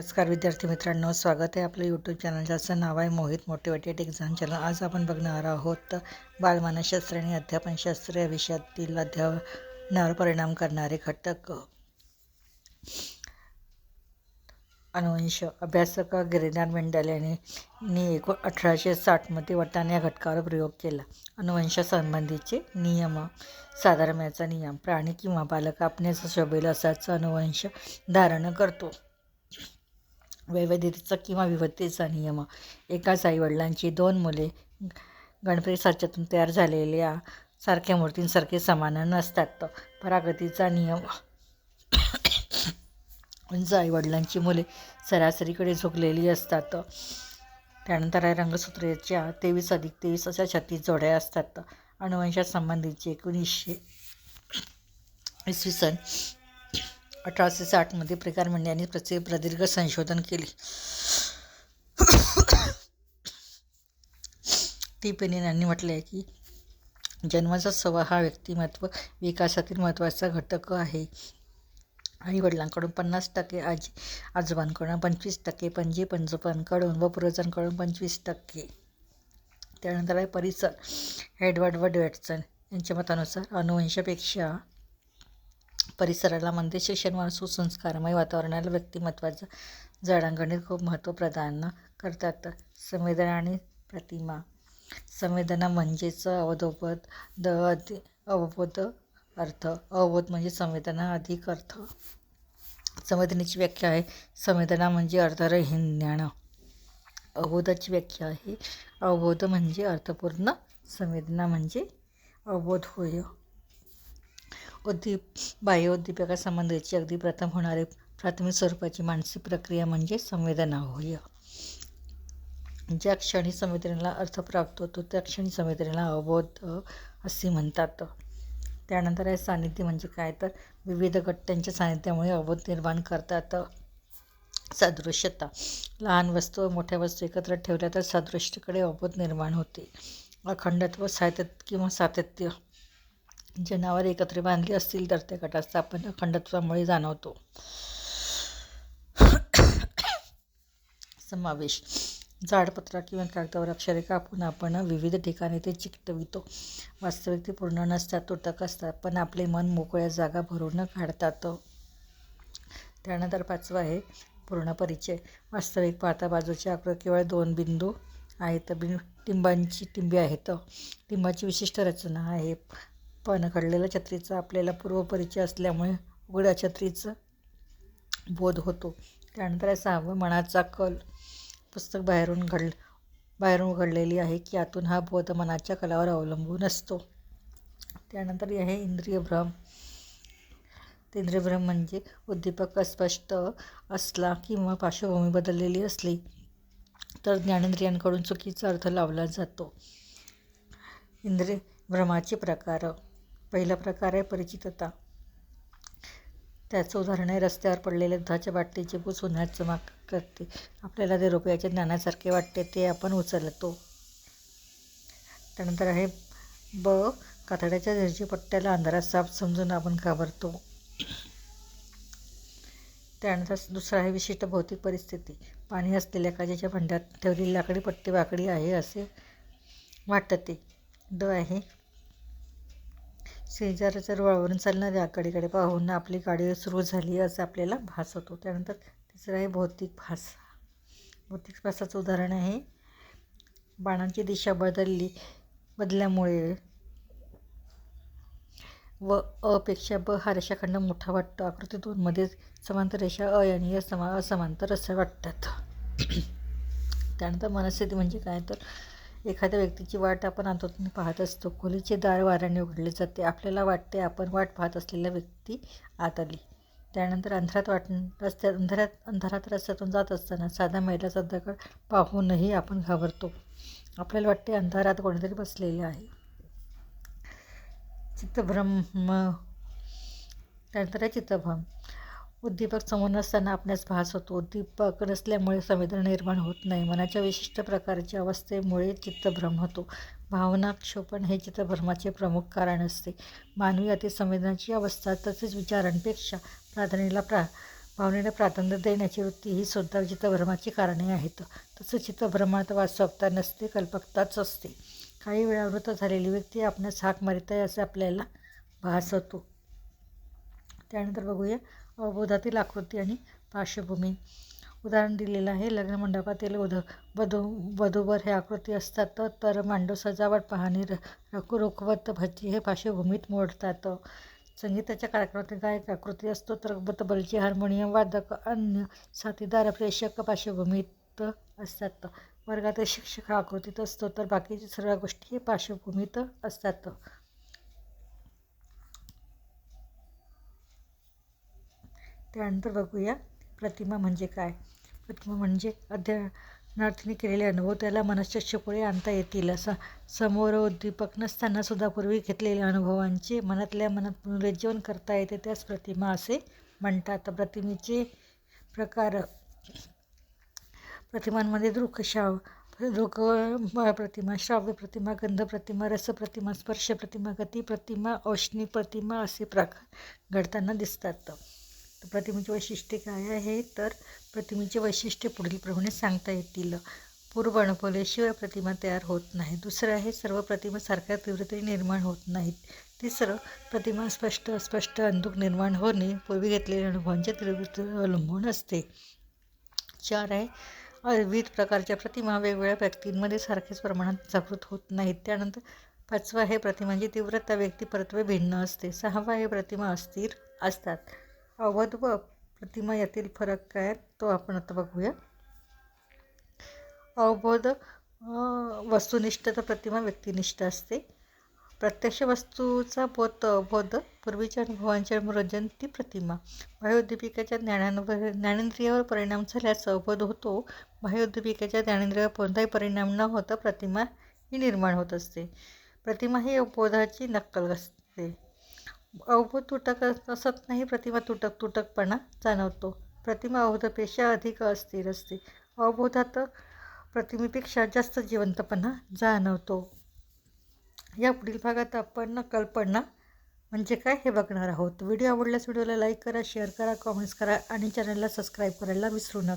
नमस्कार विद्यार्थी मित्रांनो स्वागत आहे आपलं यूट्यूब चॅनल ज्याचं नाव आहे मोहित मोटिवेटेड एक्झाम चॅनल आज आपण बघणार आहोत बालमानसशास्त्र आणि अध्यापनशास्त्र या विषयातील अध्यापनावर परिणाम करणारे घटक. अनुवंश अभ्यासक गिरिनार मेंडल यांनी नी अठराशे साठमध्ये वटान या घटकावर प्रयोग केला. अनुवंशासंबंधीचे नियम साधर्म्याचा नियम प्राणी किंवा बालक आपण्याचं शोभेल असाच अनुवंश धारण करतो. वैविध्यतेचा किंवा विविधतेचा नियम. एकाच आईवडिलांची दोन मुले गणपती साच्यातून तयार झालेल्या सारख्या मूर्तींसारखे समान नसतात. परागतीचा नियम. उंच आईवडिलांची मुले सरासरीकडे झुकलेली असतात. त्यानंतर आहे रंगसूत्रेच्या तेवीस अधिक तेवीस अशा छत्तीस जोड्या असतात. अनुवंशासंबंधीचे एकोणीसशे इसवी सन अठराशे साठमध्ये प्रकार यांनी प्रचे प्रदीर्घ संशोधन केले. टी पेनिन यांनी म्हटले आहे की जन्माचा स्वभाव हा व्यक्तिमत्व विकासातील महत्त्वाचा घटक आहे. आई वडिलांकडून पन्नास टक्के आजी आजोबांकडून पंचवीस टक्के पणजी पंजोबांकडून व पूर्वजांकडून पंचवीस टक्के. त्यानंतर आहे परिसर. एडवर्ड व डेटसन यांच्या मतानुसार अनुवंशापेक्षा परिसराला मंदिर शिक्षण व सुसंस्कारमय वातावरणाला व्यक्तिमत्वाचं जडणघडणीत खूप महत्त्व प्रदान करतात. संवेदना आणि प्रतिमा. संवेदना म्हणजेच अवधोपद द अधि अवबोध अर्थ. अवबोध म्हणजे संवेदना अधिक अर्थ. संवेदनेची व्याख्या आहे. संवेदना म्हणजे अर्थरहीन ज्ञान अवबोधाची व्याख्या आहे. अवबोध म्हणजे अर्थपूर्ण संवेदना म्हणजे अवबोध होय. उद्दीप बाह्य उद्दीपकासंबंधीची अगदी प्रथम होणारे प्राथमिक स्वरूपाची मानसिक प्रक्रिया म्हणजे संवेदना होय ज्या क्षणी संवेदनेला अर्थ प्राप्त होतो त्या क्षणी संवेदनेला अवबोध असे म्हणतात. त्यानंतर आहे सानिध्य म्हणजे काय? तर विविध गट्ट्यांच्या सानिध्यामुळे अवबोध निर्माण करतात. सादृश्यता. लहान वस्तू व मोठ्या वस्तू एकत्र ठेवल्या तर सादृश्याकडे अवबोध निर्माण होते. अखंडत्व सातत्य किंवा सातत्य. जनावर एकत्र बांधली असतील तर त्या गटाचा आपण अखंडत्वामुळे जाणवतो. समावेश. झाडपत्रा किंवा कागदावर अक्षरे कापून आपण विविध ठिकाणी ते चिकटवितो. वास्तविक ते पूर्ण नसतात तुटक असतात पण आपले मन मोकळ्या जागा भरून काढतात. त्यानंतर पाचवा आहे पूर्ण परिचय. वास्तविक पाहता बाजूच्या आकृती केवळ दोन बिंदू आहेत. बिन टिंबांची टिंबे आहेत. टिंबाची विशिष्ट रचना आहे. पण घडलेल्या छत्रीचा आपल्याला पूर्वपरिचय असल्यामुळे उघड्या छत्रीचं बोध होतो. त्यानंतर सहावं मनाचा कल पुस्तक बाहेरून घड बाहेरून उघडलेली आहे की आतून हा बोध मनाच्या कलावर अवलंबून असतो. त्यानंतर आहे इंद्रिय भ्रम. इंद्रिय भ्रम म्हणजे उद्दीपक अस्पष्ट असला किंवा पार्श्वभूमी बदललेली असली तर ज्ञानेंद्रियांकडून चुकीचा अर्थ लावला जातो. इंद्रिय भ्रमाचे प्रकार. पहिला प्रकार आहे परिचितता. त्याचं उदाहरण आहे रस्त्यावर पडलेल्या दुधाच्या बाटलीचे पूस उन्हात जमा करते. आपल्याला ते रुपयाच्या ज्ञानासारखे वाटते ते आपण उचलतो. त्यानंतर आहे ब कातड्याच्या झरची पट्ट्याला अंधारात साप समजून आपण घाबरतो. त्यानंतर दुसरा आहे विशिष्ट भौतिक परिस्थिती. पाणी असलेल्या काचेच्या भांड्यात ठेवलेली लाकडी पट्टी वाकडी आहे असे वाटते. ड आहे शेजारच्या जर वळवून चालणाऱ्या आकडीकडे पाहून आपली गाडी सुरू झाली असं आपल्याला भास होतो. त्यानंतर तिसरं आहे भौतिक भास. भौतिक भासाचं उदाहरण आहे. बाणांची दिशा बदलली बदल्यामुळे व अपेक्षा ब हा रेषाखंड मोठा वाटतो. आकृती दोनमध्ये समांतर रेषा अ आणि असमा असमांतर असं वाटतात. त्यानंतर मनस्थिती म्हणजे काय? तर एखाद्या व्यक्तीची वाट आपण आतून पाहत असतो. खोलीचे दार वाऱ्याने उघडले जाते. आपल्याला वाटते आपण वाट पाहत असलेल्या व्यक्ती आत आली त्यानंतर अंधारात वाट रस्त्यात अंधारात अंधारात रस्त्यातून जात असताना साधा महिलाचा दगड पाहूनही आपण घाबरतो. आपल्याला वाटते अंधारात कोणीतरी बसलेले आहे. चित्तभ्रम त्यानंतर आहे चित्तभ्रम. उद्दीपक समोर नसताना आपणास भास होतो. उद्दीपक नसल्यामुळे संवेदना निर्माण होत नाही. मनाच्या विशिष्ट प्रकारच्या अवस्थेमुळे चित्तभ्रम होतो. भावना क्षोपण हे चित्तभ्रमाचे प्रमुख कारण असते. मानवी अतिसंवेदनाची अवस्था तसेच विचारांपेक्षा प्राधान्याला प्रा भावनेला प्राधान्य देण्याची वृत्ती ही सुद्धा चित्तभ्रमाची कारणे आहेत. तसं चित्तभ्रमात वास्तवता नसते कल्पकताच असते. काही वेळा मृत झालेली व्यक्ती आपणास हाक मारित आहे असे आपल्याला भास होतो. त्यानंतर बघूया अवबोधातील आकृती आणि पार्श्वभूमी. उदाहरण दिलेलं आहे लग्न मंडपातील उध वधू वधूवर हे आकृती असतात तर मांडव सजावट पाहणी रकू रोखवत भजी हे पार्श्वभूमीत मोडतात. संगीताच्या कार्यक्रमातील गायक आकृती असतो तर बलची हार्मोनियम वादक अन्य साथीदार प्रेक्षक पार्श्वभूमीत असतात. वर्गातील शिक्षक हा आकृतीत असतो तर बाकीच्या सर्व गोष्टी हे पार्श्वभूमीत असतात. त्यानंतर बघूया प्रतिमा म्हणजे काय? प्रतिमा म्हणजे अध्ययनार्थीने केलेले अनुभव. त्याला मनश्चस्य पुढे आणता येतील असं समोर उद्दीपक नसतानासुद्धा पूर्वी घेतलेल्या अनुभवांचे मनातल्या मनात पुनरुज्जीवन करता येते. त्यास प्रतिमा असे म्हणतात. प्रतिमेचे प्रकार प्रतिमांमध्ये दृकशाव दृक प्रतिमा श्राव्य प्रतिमा गंध प्रतिमा रस प्रतिमा स्पर्श प्रतिमा गती प्रतिमा औष्णी प्रतिमा असे प्रकार घडताना दिसतात. तर वैशिष्ट्य काय आहे? तर प्रतिमेचे वैशिष्ट्य पुढील प्रमाणे सांगता येतील. पूर्व अनुभवल्याशिवाय प्रतिमा तयार होत नाही. दुसरं आहे सर्व प्रतिमा सारख्या तीव्रतेने निर्माण होत नाहीत. तिसरं प्रतिमा स्पष्ट अस्पष्ट अंधुक निर्माण होणे पूर्वी घेतलेल्या अनुभवांच्या तीव्रतेवर अवलंबून असते. चार आहे विविध प्रकारच्या प्रतिमा वेगवेगळ्या व्यक्तींमध्ये सारख्याच प्रमाणात जागृत होत नाहीत. त्यानंतर पाचवा आहे प्रतिमांची तीव्रता व्यक्ती परत्वे भिन्न असते. सहावा हे प्रतिमा अस्थिर असतात. अवध व प्रतिमा यातील फरक काय तो आपण आता बघूया. अवबोध वस्तुनिष्ठ तर प्रतिमा व्यक्तिनिष्ठ असते. प्रत्यक्ष वस्तूचा बोध अवबोध पूर्वीच्या अनुभवांचे मनोरंजन ती प्रतिमा. बाह्योद्दीपिकेच्या ज्ञानांवर ज्ञानेंद्रियावर परिणाम झाल्यास अवबोध होतो. बाह्योद्दीपिकेच्या ज्ञानेंद्रियावर कोणताही परिणाम न होता प्रतिमा ही निर्माण होत असते. प्रतिमा ही अवबोधाची नक्कल असते. अवबोध तुटक असत नाही प्रतिमा तुटक तुटकपणा जाणवतो. प्रतिमा अवधपेक्षा अधिक अस्थिर असते. अवबोधात प्रतिमेपेक्षा जास्त जिवंतपणा जाणवतो. या पुढील भागात आपण कल्पना म्हणजे काय हे बघणार आहोत. व्हिडिओ आवडल्यास व्हिडिओला लाईक करा शेअर करा कॉमेंट्स करा आणि चॅनलला सबस्क्राईब करायला विसरू नका.